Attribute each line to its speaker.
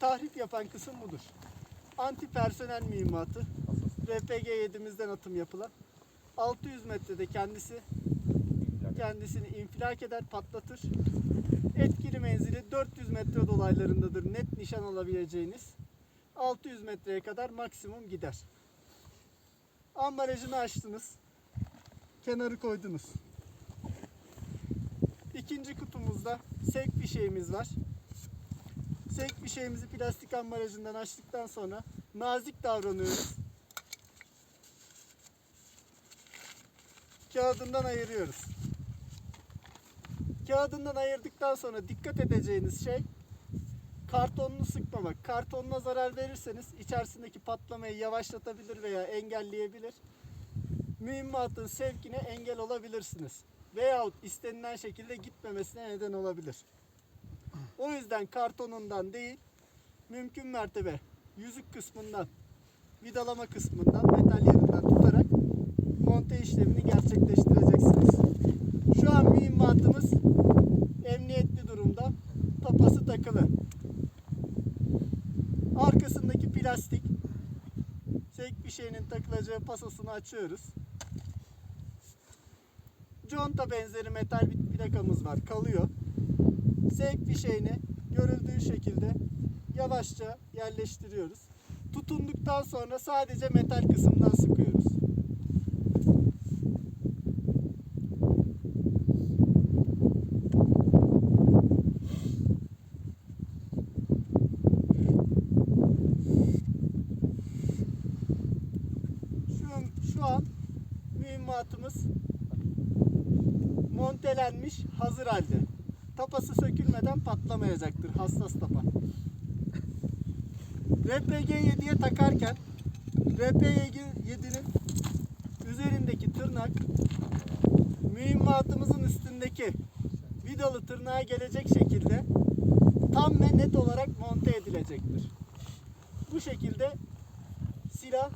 Speaker 1: tahrip yapan kısım budur. Anti personel mühimmatı. RPG 7'mizden atım yapılan. 600 metrede kendisi kendisini infilak eder, patlatır. Etkili menzili 400 metre dolaylarındadır net nişan alabileceğiniz. 600 metreye kadar maksimum gider. Ambalajını açtınız. Kenarı koydunuz. İkinci kutumuzda sevk fişeğimiz var. Sevk fişeğimizi plastik ambalajından açtıktan sonra nazik davranıyoruz. Kağıdından ayırıyoruz. Kağıdından ayırdıktan sonra dikkat edeceğiniz şey kartonunu sıkmamak. Kartonuna zarar verirseniz içerisindeki patlamayı yavaşlatabilir veya engelleyebilir. Mühimmatın sevkine engel olabilirsiniz. Veyahut istenilen şekilde gitmemesine neden olabilir. O yüzden kartonundan değil, mümkün mertebe yüzük kısmından, vidalama kısmından, metal yerinden tutarak monte işlemini gerçekleştireceksiniz. Şu an mühimmatımız emniyetli durumda. Tapası takılı. Arkasındaki plastik sevk bir şeyinin takılacağı pasosunu açıyoruz. Conta benzeri metal bir plakamız var. Kalıyor. Sevk fişeğini görüldüğü şekilde yavaşça yerleştiriyoruz. Tutunduktan sonra sadece metal kısımdan sıkıyoruz. Şu an, şu an mühimmatımız montelenmiş hazır halde. Tapası sökülmeden patlamayacaktır hassas tapa. RPG 7'ye takarken RPG 7'nin üzerindeki tırnak mühimmatımızın üstündeki vidalı tırnağa gelecek şekilde tam ve net olarak monte edilecektir. Bu şekilde silah